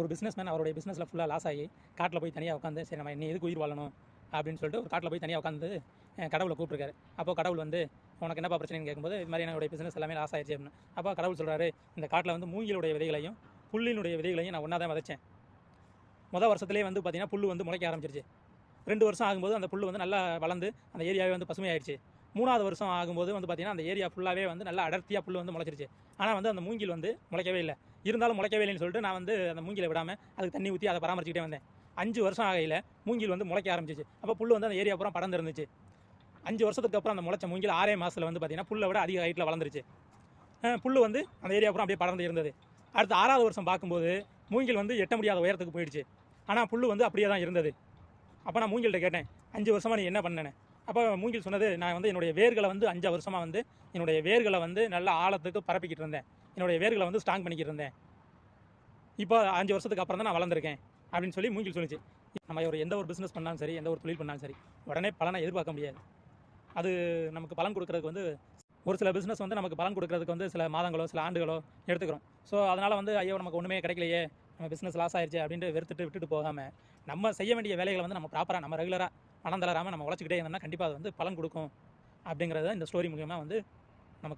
ஒரு business man அவருடைய பிஸ்னஸில் ஃபுல்லாக லாஸ் ஆகி காட்டில் போய் தனியாக உட்காந்து சரி நம்ம இன்னும் எதுக்கு உயிர் வாழணும்? அப்படின்னு சொல்லிட்டு ஒரு காட்டில் போய் தனியாக உட்காந்து கடவுளை கூப்பிட்டுருக்காரு. அப்போ கடவுள் வந்து உனக்கு என்னப்பா பிரச்சனைன்னு கேட்கும்போது இது மாதிரி என்னுடைய பிஸ்னஸ் எல்லாமே லாஸ் ஆயிடுச்சு அப்படின்னு. அப்போ கடவுள் சொல்கிறாரு இந்த காட்டில் வந்து மூங்கிலுடைய விதைகளையும் புல்லினுடைய விதைகளையும் நான் ஒன்றா தான் விதைச்சேன். மொதல் வருஷத்துலேயே வந்து பார்த்தீங்கன்னா புல் வந்து முளைக்க ஆரம்பிச்சிருச்சு. ரெண்டு வருஷம் ஆகும்போது அந்த புல் வந்து நல்லா வளர்ந்து அந்த ஏரியாவே வந்து பசுமையாயிடுச்சு மூணாவது வருஷம் ஆகும்போது வந்து பார்த்தீங்கன்னா அந்த ஏரியா ஃபுல்லாகவே வந்து நல்லா அடர்த்தியாக புல் வந்து முளைச்சிருச்சு. ஆனால் வந்து அந்த மூங்கில் வந்து முளைக்கவே இல்லை. இருந்தாலும் முளைக்கவே இல்லைன்னு சொல்லிட்டு நான் வந்து அந்த மூங்கிலை விடாமல் அதுக்கு தண்ணி ஊற்றி அதை பராமரிச்சுக்கிட்டே வந்தேன். அஞ்சு வருஷம் ஆகையில் மூங்கில் வந்து முளைக்க ஆரம்பிச்சிச்சு. அப்போ புல் வந்து அந்த ஏரியா பூரா படர்ந்து இருந்துச்சு அஞ்சு வருஷத்துக்கு அப்புறம் அந்த முளைச்ச மூங்கில் ஆறே மாதத்தில் வந்து பார்த்தீங்கன்னா புல்லை விட அதிக ஹைட்டில் வளர்ந்துருச்சு. புல் வந்து அந்த ஏரியா பூரா அப்படியே படர்ந்து இருந்தது. அடுத்து ஆறாவது வருஷம் பார்க்கும்போது மூங்கில் வந்து எட்ட முடியாத உயரத்துக்கு போயிடுச்சு. ஆனால் புல் வந்து அப்படியே தான் இருந்தது. அப்போ நான் மூங்கில்கிட்ட கேட்டேன் அஞ்சு வருஷமாக நீ என்ன பண்ணேன்னு அப்போ மூங்கில் சொன்னது நான் வந்து என்னுடைய வேர்களை வந்து அஞ்சு வருஷமாக வந்து என்னுடைய வேர்களை வந்து நல்ல ஆழத்துக்கு பரப்பிக்கிட்டு இருந்தேன். என்னுடைய வேர்களை வந்து ஸ்ட்ராங் பண்ணிக்கிட்டு இருந்தேன். இப்போ அஞ்சு வருஷத்துக்கு அப்புறம் தான் நான் வளர்ந்துருக்கேன் அப்படின்னு சொல்லி மூங்கில் சொல்லிச்சு. நம்ம ஒரு எந்த ஒரு பிஸ்னஸ் பண்ணாலும் சரி எந்த ஒரு தொழில் பண்ணாலும் சரி உடனே பலனை எதிர்பார்க்க முடியாது. அது நமக்கு பலன் கொடுக்கறதுக்கு வந்து ஒரு சில பிஸ்னஸ் வந்து நமக்கு பலன் கொடுக்கறதுக்கு வந்து சில மாதங்களோ சில ஆண்டுகளோ எடுத்துக்கிறோம். ஸோ அதனால் வந்து ஐயோ நமக்கு ஒன்றுமே கிடைக்கலையே நம்ம பிஸ்னஸ் லாஸ் ஆயிடுச்சு அப்படின்ட்டு வெறுத்துட்டு விட்டுட்டு போகாமல் நம்ம செய்ய வேண்டிய வேலைகளை வந்து நம்ம ப்ராப்பராக நம்ம ரெகுலராக பணம் தளராமல் நம்ம உழைச்சிக்கிட்டே இருந்தோம்னா கண்டிப்பாக அது வந்து பலன் கொடுக்கும் அப்படிங்கிறத இந்த ஸ்டோரி மூலியமாக வந்து